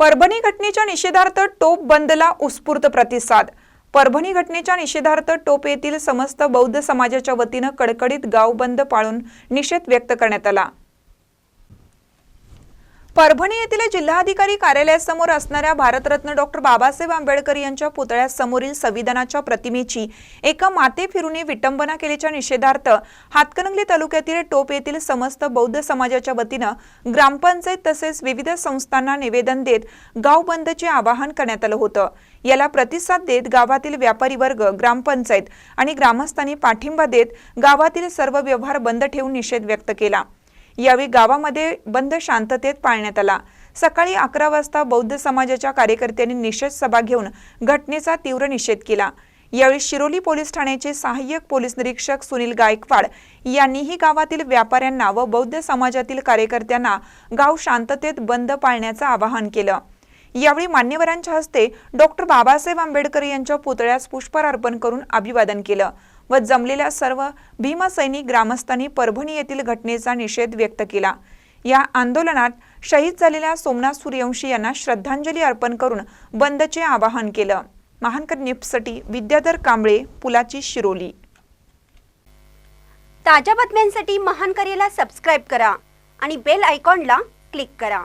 परभणी घटनेच्या निषेधार्थ टोप बंदला उत्स्फूर्त प्रतिसाद. परभणी घटनेच्या निषेधार्थ टोप येथील समस्त बौद्ध समाजाच्या वतीनं कडकडीत गाव बंद पाळून निषेध व्यक्त करण्यात आला. परभणी येथील जिल्हाधिकारी कार्यालयासमोर असणाऱ्या भारतरत्न डॉक्टर बाबासाहेब आंबेडकर यांच्या पुतळ्यासमोरील संविधानाच्या प्रतिमेची एका माते फिरूने विटंबना केल्याच्या निषेधार्थ हातकणंगले तालुक्यातील टोप येथील समस्त बौद्ध समाजाच्या वतीनं ग्रामपंचायत तसेच विविध संस्थांना निवेदन देत गाव बंदचे आवाहन करण्यात आलं होतं. याला प्रतिसाद देत गावातील व्यापारी वर्ग ग्रामपंचायत आणि ग्रामस्थांनी पाठिंबा देत गावातील सर्व व्यवहार बंद ठेवून निषेध व्यक्त केला. यावेळी गावामध्ये बंद शांततेत पाळण्यात आला. सकाळी अकरा वाजता बौद्ध समाजाच्या कार्यकर्त्यांनी निषेध सभा घेऊन घटनेचा तीव्र निषेध केला. यावेळी शिरोली पोलीस ठाण्याचे सहाय्यक पोलीस निरीक्षक सुनील गायकवाड यांनीही गावातील व्यापाऱ्यांना व बौद्ध समाजातील कार्यकर्त्यांना गाव शांततेत बंद पाळण्याचं आवाहन केलं. यावेळी मान्यवरांच्या हस्ते डॉक्टर बाबासाहेब आंबेडकर यांच्या पुतळ्यास पुष्पहार अर्पण करून अभिवादन केलं व जमलेल्या सर्व भीमसैनिक ग्रामस्थांनी परभणी येथील घटनेचा निषेध व्यक्त केला. या आंदोलनात शहीद झालेल्या सोमनाथ सूर्यवंशी यांना श्रद्धांजली अर्पण करून बंदचे आवाहन केलं. महानकर न्यूजसाठी विद्याधर कांबळे पुलाची शिरोली. ताज्या बातम्यांसाठी महान सबस्क्राईब करा आणि बेल आयकॉनला क्लिक करा.